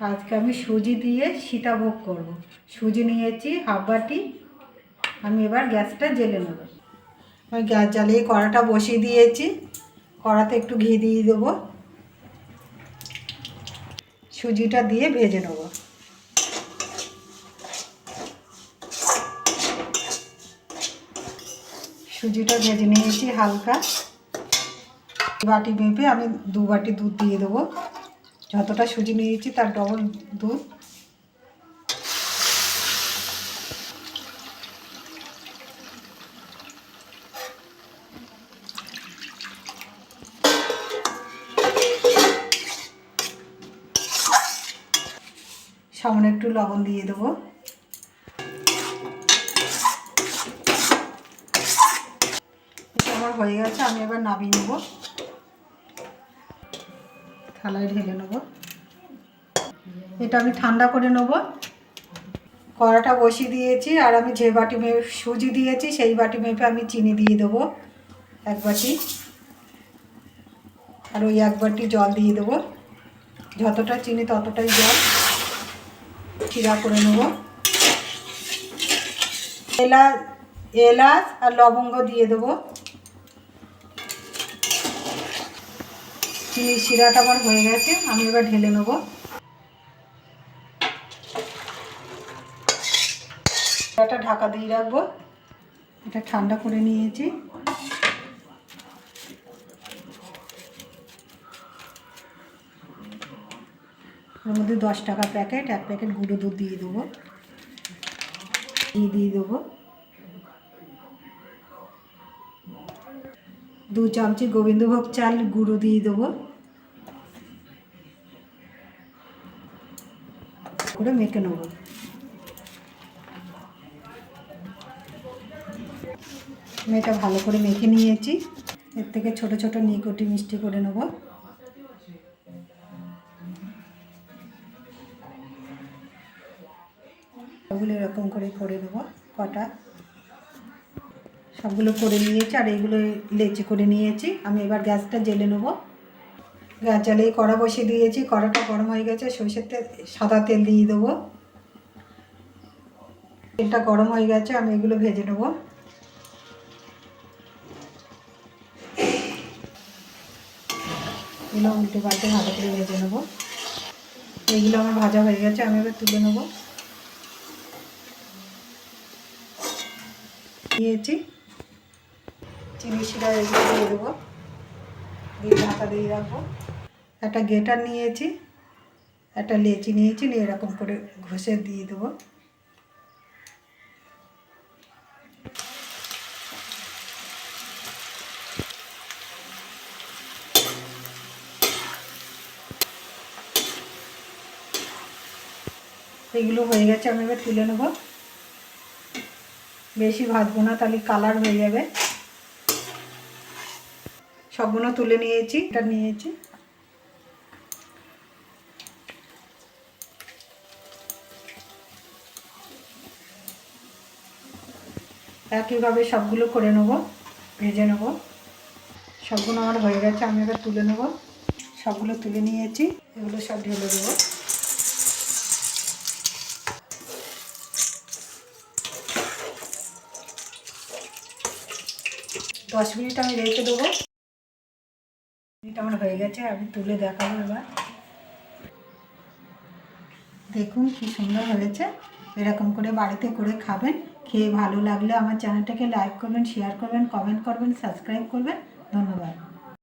আজকে আমি সুজি দিয়ে সীতাভোগ করব। সুজি নিয়েছি হাফ বাটি। আমি এবার গ্যাসটা জেলে নেব। আমি গ্যাস জ্বালিয়ে কড়াটা বসিয়ে দিয়েছি। কড়াতে একটু ঘি দিয়ে দেবো। সুজিটা দিয়ে ভেজে নেব। সুজিটা ভেজে নিয়েছি হালকা। বাটি মেপে আমি দু বাটি দুধ দিয়ে দেবো। যতটা সুজি নিয়েছি তার ডবল দুধ। সামনে একটু লবণ দিয়ে দেবো। আমার হয়ে গেছে, আমি এবার নামিয়ে নেব। থালায় ঢেলে নেব। এটা আমি ঠান্ডা করে নেব। কড়াটা বসিয়ে দিয়েছি আর আমি যে বাটি মেপে, সুজি দিয়েছি সেই বাটি মেপে আমি চিনি দিয়ে দেবো। এক বাটি। আর ওই এক বাটি জল দিয়ে দেবো। যতটা চিনি ততটাই জল। চিরা করে নেব। এলাচ এলাচ আর লবঙ্গ দিয়ে দেবো। চিনি শিরাটা আমার হয়ে গেছে, আমি এবার ঢেলে নেব। এটা ঢাকা দিয়ে রাখব। এটা ঠান্ডা করে নিয়েছি। ওর মধ্যে দশ টাকা প্যাকেট, এক প্যাকেট গুঁড়ো দুধ দিয়ে দেবো। ঘি দিয়ে দেবো। দু চামচি গোবিন্দভোগ চাল গুঁড়ো দিয়ে দেবো। করে মেখে নেব। আমি এটা ভালো করে মেখে নিয়েছি। এর থেকে ছোট ছোট নিকটি মিষ্টি করে নেব। সবগুলো এরকম করে করে দেবো কটা। সবগুলো করে নিয়েছি আর এইগুলো লেচি করে নিয়েছি। আমি এবার গ্যাসটা জেলে নেব। গ্যাস জ্বালিয়ে কড়া বসিয়ে দিয়েছি। কড়াটা গরম হয়ে গেছে। সরষের তেল, সাদা তেল দিয়ে দেবো। তেলটা গরম হয়ে গেছে। আমি এগুলো ভেজে নেব। এগুলো উল্টে পাল্টে ভালো করে ভেজে নেব। এইগুলো আমার ভাজা হয়ে গেছে। আমি এবার তুলে নেব। নিয়েছি চিনি শিরা এগুলো দিয়ে দেবো। দিয়ে ঢাকা দিয়ে রাখব। একটা গেটার নিয়েছি, একটা লেচি নিয়েছি, নিয়ে এরকম করে ঘষে দিয়ে দেবো। এগুলো হয়ে গেছে, আমি এবার তুলে নেব। বেশি ভাজবো না, তাহলে কালার হয়ে যাবে। সবগুলো তুলে নিয়েছি, এটা নিয়েছি। একইভাবে সবগুলো করে নেব, ভেজে নেব। সবগুলো আমার হয়ে গেছে, আমি এবার তুলে নেব। সবগুলো তুলে নিয়েছি, এগুলো সব ঢেলে দেবো। দশ মিনিট আমি রেখে দেবো। মিনিট আমার হয়ে গেছে, আমি তুলে দেখাবো এবার। দেখুন কি সুন্দর হয়েছে। এরকম করে বাড়িতে করে খাবেন, খেয়ে ভালো লাগলে আমার চ্যানেলটাকে লাইক করবেন শেয়ার করবেন কমেন্ট করবেন সাবস্ক্রাইব করবেন। ধন্যবাদ।